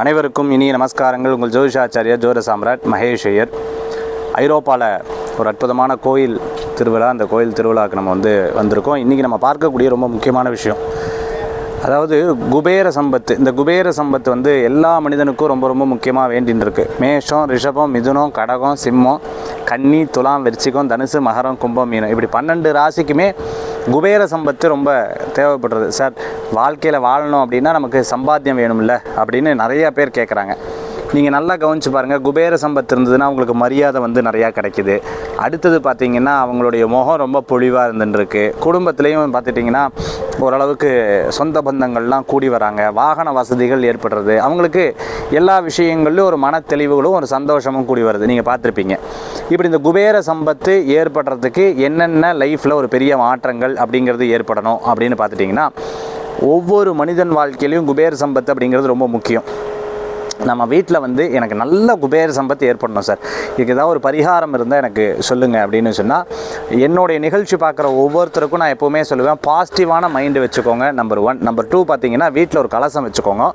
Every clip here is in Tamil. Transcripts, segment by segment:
அனைவருக்கும் இனிய நமஸ்காரங்கள். உங்கள் ஜோதிஷாச்சாரியர் ஜோர சாம்ராட் மகேஷ் ஐயர் ஐரோப்பாவில் ஒரு அற்புதமான கோயில் திருவிழா அந்த கோயில் திருவிழாவுக்கு நம்ம வந்து வந்திருக்கோம். இன்றைக்கி நம்ம பார்க்கக்கூடிய ரொம்ப முக்கியமான விஷயம். அதாவது குபேர சம்பத்து. இந்த குபேர சம்பத்து வந்து எல்லா மனிதனுக்கும் ரொம்ப ரொம்ப முக்கியமாக வேண்டின்னு இருக்குது மேஷம் ரிஷபம் மிதுனம் கடகம் சிம்மம் கன்னி துலாம் விருச்சிகம் தனுசு மகரம் கும்பம் மீனம். இப்படி பன்னெண்டு ராசிக்குமே குபேர சம்பத்து ரொம்ப தேவைப்படுறது. சார் வாழ்க்கையில் வாழணும் அப்படின்னா நமக்கு சம்பாத்தியம் வேணும்ல அப்படின்னு நிறைய பேர் கேட்குறாங்க நீங்கள் நல்லா கவனிச்சு பாருங்கள் குபேர சம்பத்து இருந்ததுன்னா உங்களுக்கு மரியாதை வந்து நிறையா கிடைக்குது. அடுத்தது பார்த்தீங்கன்னா அவங்களுடைய முகம் ரொம்ப பொழிவாக இருந்துருக்கு குடும்பத்துலேயும் பார்த்துட்டிங்கன்னா ஓரளவுக்கு சொந்த பந்தங்கள்லாம் கூடி வராங்க. வாகன வசதிகள் ஏற்படுறது. அவங்களுக்கு எல்லா விஷயங்கள்லையும் ஒரு மன தெளிவுகளும் ஒரு சந்தோஷமும் கூடி வருது. நீங்கள் பார்த்துருப்பீங்க இப்படி இந்த குபேர சம்பத்து ஏற்படுறதுக்கு என்னென்ன லைஃப்பில் ஒரு பெரிய மாற்றங்கள் அப்படிங்கிறது ஏற்படணும் அப்படின்னு பார்த்துட்டிங்கன்னா ஒவ்வொரு மனிதன் வாழ்க்கையிலையும் குபேர சம்பத்து அப்படிங்கிறது ரொம்ப முக்கியம். நம்ம வீட்டில் வந்து எனக்கு நல்ல குபேர சம்பத்து ஏற்படணும் சார். இதுக்கு ஏதாவது ஒரு பரிகாரம் இருந்தால் எனக்கு சொல்லுங்கள் அப்படின்னு சொன்னால் என்னுடைய நிகழ்ச்சி பார்க்குற ஒவ்வொருத்தருக்கும் நான் எப்போவுமே சொல்லுவேன் பாசிட்டிவான மைண்டு வச்சுக்கோங்க நம்பர் ஒன் நம்பர் டூ பார்த்தீங்கன்னா வீட்டில் ஒரு கலசம் வச்சுக்கோங்க.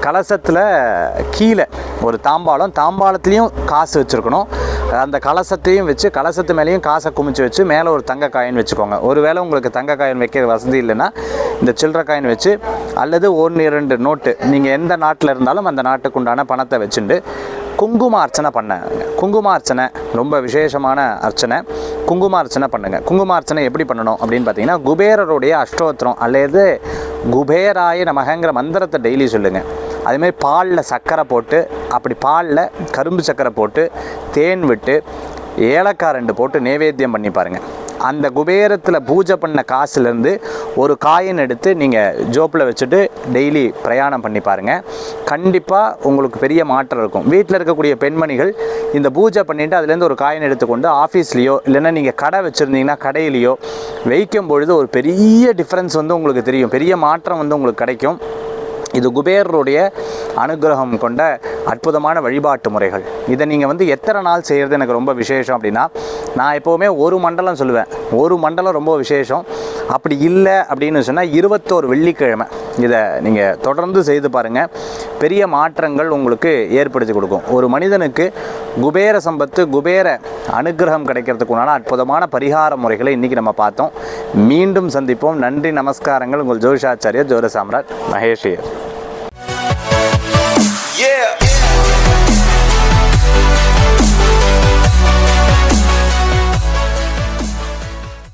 கலசத்தில் கீழே ஒரு தாம்பாளம் தாம்பாளத்துலேயும் காசு வச்சுருக்கணும். அந்த கலசத்தையும் வச்சு கலசத்து மேலேயும் காசை குமிச்சு வச்சு மேலே ஒரு தங்க காயின் வச்சுக்கோங்க. ஒருவேளை உங்களுக்கு தங்க காயின் வைக்கிற வசதி இல்லைன்னா இந்த சில்லற காயின் வச்சு அல்லது ஒன்று இரண்டு நோட்டு நீங்கள் எந்த நாட்டில் இருந்தாலும் அந்த நாட்டுக்கு உண்டான பணத்தை வச்சுட்டு குங்கும அர்ச்சனை பண்ண குங்கும அர்ச்சனை ரொம்ப விசேஷமான அர்ச்சனை குங்கும அர்ச்சனை பண்ணுங்க. குங்கும அர்ச்சனை எப்படி பண்ணணும் அப்படின்னு பார்த்தீங்கன்னா குபேரருடைய அஷ்டோத்திரம் அல்லது குபேராய நமகங்கிற மந்திரத்தை டெய்லி சொல்லுங்கள் அதேமாதிரி பாலில் சர்க்கரை போட்டு அப்படி பாலில் கரும்பு சர்க்கரை போட்டு தேன் விட்டு ஏலக்காய் ரெண்டு போட்டு நைவேத்தியம் பண்ணி பாருங்கள் அந்த குபேரத்தில் பூஜை பண்ண காசுலேருந்து ஒரு காயின் எடுத்து நீங்கள் ஜோப்பில் வச்சுட்டு டெய்லி பிரயாணம் பண்ணி பாருங்கள் கண்டிப்பாக உங்களுக்கு பெரிய மாற்றம் இருக்கும். வீட்டில் இருக்கக்கூடிய பெண்மணிகள் இந்த பூஜை பண்ணிவிட்டு அதுலேருந்து ஒரு காயின் எடுத்துக்கொண்டு ஆஃபீஸ்லேயோ இல்லைன்னா நீங்கள் கடை வச்சுருந்தீங்கன்னா கடையிலையோ வைக்கும் பொழுது ஒரு பெரிய டிஃப்ரென்ஸ் வந்து உங்களுக்கு தெரியும். பெரிய மாற்றம் வந்து உங்களுக்கு கிடைக்கும். இது குபேரருடைய அனுகிரகம் கொண்ட அற்புதமான வழிபாட்டு முறைகள். இதை நீங்கள் வந்து எத்தனை நாள் செய்கிறது எனக்கு ரொம்ப விசேஷம் அப்படின்னா நான் எப்போவுமே ஒரு மண்டலம் சொல்லுவேன். ஒரு மண்டலம் ரொம்ப விசேஷம். அப்படி இல்லை அப்படின்னு சொன்னால் இருபத்தோரு வெள்ளிக்கிழமை. இதை நீங்கள் தொடர்ந்து செய்து பாருங்கள் பெரிய மாற்றங்கள் உங்களுக்கு ஏற்படுத்தி கொடுக்கும். ஒரு மனிதனுக்கு குபேர சம்பத்து குபேர அனுகிரகம் உண்டான அற்புதமான பரிகார முறைகளை இன்றைக்கி நம்ம பார்த்தோம். மீண்டும் சந்திப்போம். நன்றி நமஸ்காரங்கள். உங்கள் ஜோஷாச்சாரியர் ஜோர சாம்ராட் மகேஷியர் Yeah!